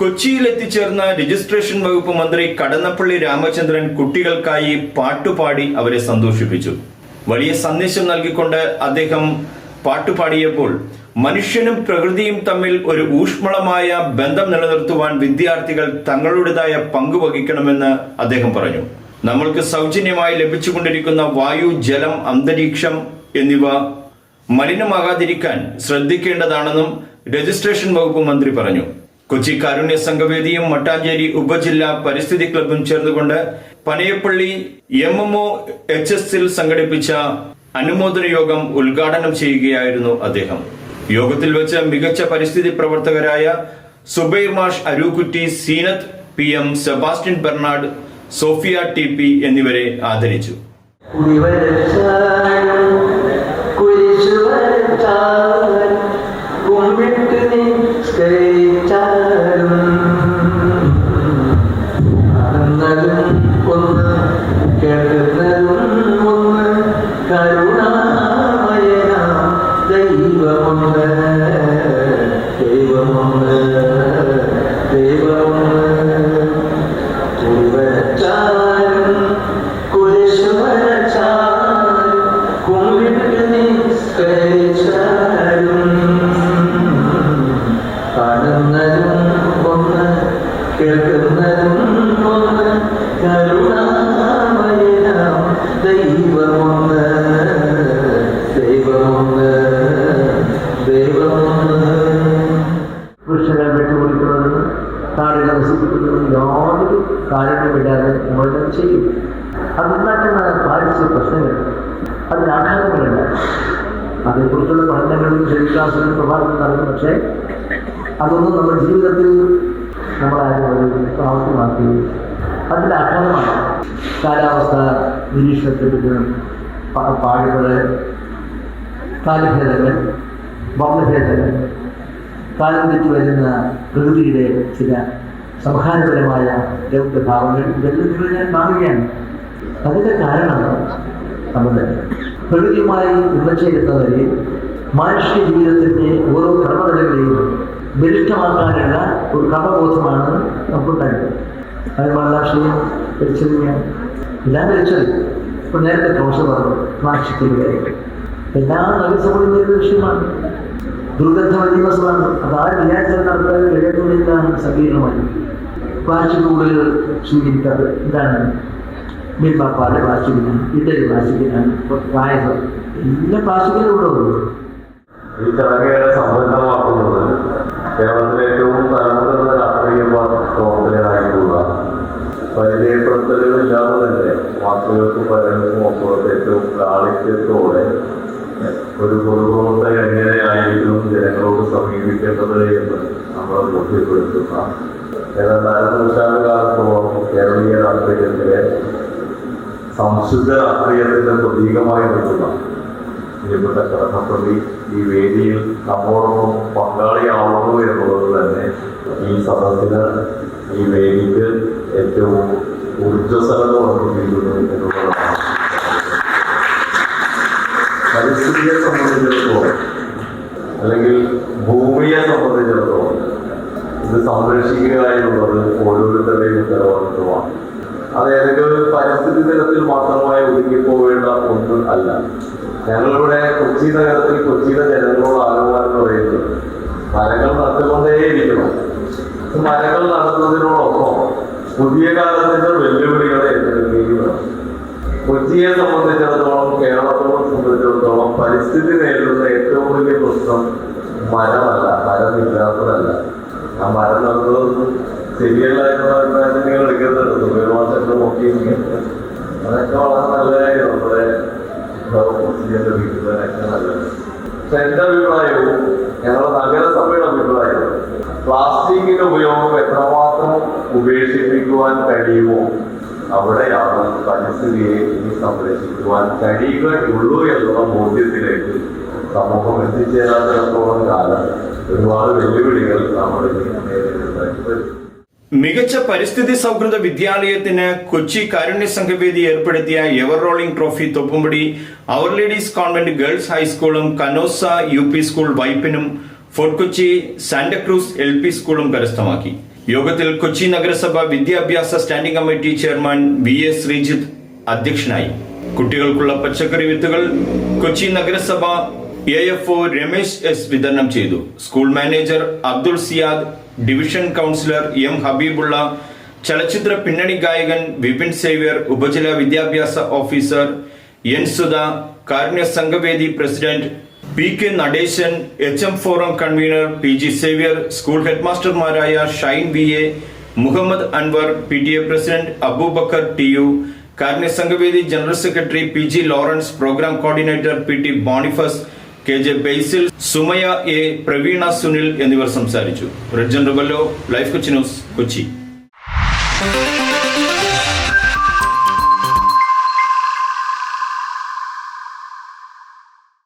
കൊച്ചിയിൽ എത്തിച്ചേർന്ന രജിസ്ട്രേഷൻ വകുപ്പ് മന്ത്രി കടന്നപ്പള്ളി രാമചന്ദ്രൻ കുട്ടികൾക്കായി പാട്ടുപാടി അവരെ സന്തോഷിപ്പിച്ചു. വലിയ സന്ദേശം നൽകിക്കൊണ്ട് അദ്ദേഹം പാട്ടുപാടിയപ്പോൾ മനുഷ്യനും പ്രകൃതിയും തമ്മിൽ ഒരു ഊഷ്മളമായ ബന്ധം നിലനിർത്തുവാൻ വിദ്യാർത്ഥികൾ തങ്ങളുടേതായ പങ്ക് വഹിക്കണമെന്ന് അദ്ദേഹം പറഞ്ഞു. നമ്മൾക്ക് സൗജന്യമായി ലഭിച്ചുകൊണ്ടിരിക്കുന്ന വായു ജലം അന്തരീക്ഷം എന്നിവ മലിനമാകാതിരിക്കാൻ ശ്രദ്ധിക്കേണ്ടതാണെന്നും രജിസ്ട്രേഷൻ വകുപ്പ് മന്ത്രി പറഞ്ഞു. കൊച്ചി കാരുണ്യ സംഘവേദിയും മട്ടാഞ്ചേരി ഉപജില്ലാ പരിസ്ഥിതി ക്ലബും ചേർന്നുകൊണ്ട് Panayappally M M O H എസിൽ സംഘടിപ്പിച്ച അനുമോദന യോഗം ഉദ്ഘാടനം ചെയ്യുകയായിരുന്നു അദ്ദേഹം. യോഗത്തിൽ വെച്ച് മികച്ച പരിസ്ഥിതി പ്രവർത്തകരായ സുബൈർ മാഷ് Arookutty Seenath P M Sebastian Bernard Sophia T P എന്നിവരെ ആദരിച്ചു. കുമ്പിട്ട് നിസ്കരിച്ചാലും കാണുന്നതും ഒന്ന് കേൾക്കുന്നതും ഒന്ന് കരുണാമയനാം ദൈവമുണ്ട് ദൈവമുണ്ട് ദൈവമുണ്ട് കുടിവരച്ചാലും കുരിശു വരച്ചാലും കുമ്പിട്ട് നിസ്കരിച്ചാലും നശിപ്പിക്കുന്നതും യാതൊരു കാരണമില്ലാതെ നമ്മളുടെ ചെയ്യും അതുണ്ടാക്കുന്ന പാരിസ്ഥിതിക പ്രശ്നങ്ങൾ അതിന് ആഘാതങ്ങളുണ്ട് അതേക്കുറിച്ചുള്ള പഠനങ്ങളും ശരീരാസനം പ്രഭാഷണം നടക്കും പക്ഷേ അതൊന്നും നമ്മുടെ ജീവിതത്തിൽ നമ്മളാരും അത് പ്രാവർത്തികമാക്കി അതിന്റെ ആഘാതമാണ് കാലാവസ്ഥ നിരീക്ഷണത്തെ പറ്റി പാടുകൾ കാലഭേദങ്ങൾ വർണഭേദങ്ങൾ കാലം തെറ്റി വരുന്ന പ്രകൃതിയുടെ ചില സംഹാരപരമായ രൗദ്രഭാവങ്ങൾ ഇതെല്ലാം ഞാൻ കാണുകയാണ് അതിന്റെ കാരണം നമ്മുടെ പ്രകൃതിയുമായി ഇണച്ചേരുന്നവരെ മനുഷ്യ ജീവിതത്തിന്റെ ഓരോ കർമ്മനിലകളെയും ബലിഷ്ടമാക്കാനുള്ള ഒരു കർമ്മബോധമാണ് നമുക്കുണ്ടായത് അത് മരണാക്ഷയും തിരിച്ചറിയാം എല്ലാം തിരിച്ചറിയും ഇപ്പോൾ നേരത്തെ പ്രൊഫസർ പറഞ്ഞു കാര്യം എല്ലാം ഒരു വിഷയമാണ്. ദുർഗന്ധമതി വസ്തുവാണ് അത് ആ വിചാരിച്ചാൽ നടത്താൻ കഴിയുന്നില്ല സങ്കീർണമായി. കൂടുതൽ സ്വീകരിക്കാറ് എന്താണ് മിൽമാപ്പാട് പ്ലാസ്റ്റിക്കിനാണ് ഇഡലി പ്ലാസ്റ്റിക്കിനാണ് പായസം. എല്ലാ പ്ലാസ്റ്റിക്കിന്റെ കൂടെ ഉള്ളൂ. ഏറ്റവും തലമുതിർന്ന ഏറ്റവും ഒരു പൊതുപ്രവർത്തകൻ എങ്ങനെയായിരിക്കും ജനങ്ങളോട് സമീപിക്കേണ്ടത് എന്ന് നമ്മൾ ബോധ്യപ്പെടുത്തുന്ന ഏതാണ്ട് അരനൂറ്റാണ്ട് കാലത്തോളം കേരളീയ രാഷ്ട്രീയത്തിലെ സംശുദ്ധ രാഷ്ട്രീയത്തിന്റെ പ്രതീകമായി നിൽക്കുന്ന ഇവിടെ കടന്നപ്പള്ളി ഈ വേദിയിൽ നമ്മോടൊപ്പം പങ്കാളിയാവുന്നു എന്നുള്ളത് തന്നെ ഈ സദസ്സിന് ഈ വേദിക്ക് ഏറ്റവും ഊർജസ്വലത വർദ്ധിപ്പിക്കുന്നു എന്നുള്ളതാണ് സംബന്ധിച്ചിടത്തോളം അല്ലെങ്കിൽ ഭൂമിയെ സംബന്ധിച്ചിടത്തോളം ഇത് സംരക്ഷിക്കുക എന്നുള്ളത് ഓരോരുത്തരുടെയും ഉത്തരവാദിത്വമാണ്. അത് ഏതെങ്കിലും പരിസ്ഥിതി തലത്തിൽ മാത്രമായി ഒതുങ്ങിപ്പോവേണ്ട ഒന്നും അല്ല. ഞങ്ങളിവിടെ കൊച്ചി നഗരത്തിൽ കൊച്ചിയിലെ ജനങ്ങളോട് ആരോപണം പറയുന്നത് മരങ്ങൾ നട്ടുകൊണ്ടേയിരിക്കണം. മരങ്ങൾ നടത്തുന്നതിനോടൊപ്പം പുതിയ കാലത്തിന്റെ വെല്ലുവിളികളെ കൊച്ചിയെ സംബന്ധിച്ചിടത്തോളം കേരളത്തോട് സംബന്ധിച്ചിടത്തോളം പരിസ്ഥിതി നേരിടുന്ന ഏറ്റവും വലിയ പ്രശ്നം മരമല്ല മരമില്ലാത്തതല്ല. ആ മരം നടന്നതൊന്നും ശരിയല്ല എന്നുള്ള നിങ്ങൾ എടുക്കുന്നുണ്ട് ഉപയോഗമാസം നോക്കി അതൊക്കെ വളരെ നല്ല കാര്യം നമ്മുടെ പക്ഷെ എന്റെ അഭിപ്രായവും ഞങ്ങളുടെ നഗരസഭയുടെ അഭിപ്രായവും പ്ലാസ്റ്റിക്കിന്റെ ഉപയോഗം എത്രമാത്രം ഉപേക്ഷിപ്പിക്കുവാൻ കഴിയുമോ? അവിടെയാണ് പരിസ്ഥിതിയെ ഇനി സംരക്ഷിക്കുവാൻ കഴിയുകയുള്ളൂ എന്നുള്ള ബോധ്യത്തിലേക്ക് സമൂഹം എത്തിച്ചേരാത്തിടത്തോളം കാലം ഒരുപാട് വെല്ലുവിളികൾ നമ്മൾ മികച്ച പരിസ്ഥിതി സൗഹൃദ വിദ്യാലയത്തിന് കൊച്ചി കാരുണ്യ സംഘവേദി ഏർപ്പെടുത്തിയ ever rolling trophy Thoppumpady our lady's convent girls ഹൈസ്കൂളും Canossa U P school വൈപ്പിനും fort Kochi Santa Cruz L P സ്കൂളും കരസ്ഥമാക്കി. യോഗത്തിൽ കൊച്ചി നഗരസഭ വിദ്യാഭ്യാസ standing committee chairman V S Sreejith അധ്യക്ഷനായി. കുട്ടികൾക്കുള്ള പച്ചക്കറി വിത്തുകൾ കൊച്ചി നഗരസഭ A F O Ramesh S വിതരണം ചെയ്തു. School manager Abdul Siyad division councillor M Habeebulla ചലച്ചിത്ര പിന്നണി ഗായകൻ വിപിൻ സേവ്യർ ഉപജില വിദ്യാഭ്യാസ officer N Sudha Karunya Sanghavedi president P K Nadesan H M forum convener P G Xavier school ഹെഡ്മാസ്റ്റർമാരായ Shine V A Muhammad Anwar P T A president Aboobacker T U Karunya Sanghavedi general secretary P G Lawrence programme coordinator P T Boniface K J Basil Sumaya A Praveena Sunil എന്നിവർ സംസാരിച്ചു. Red general life Kochi news Kochi.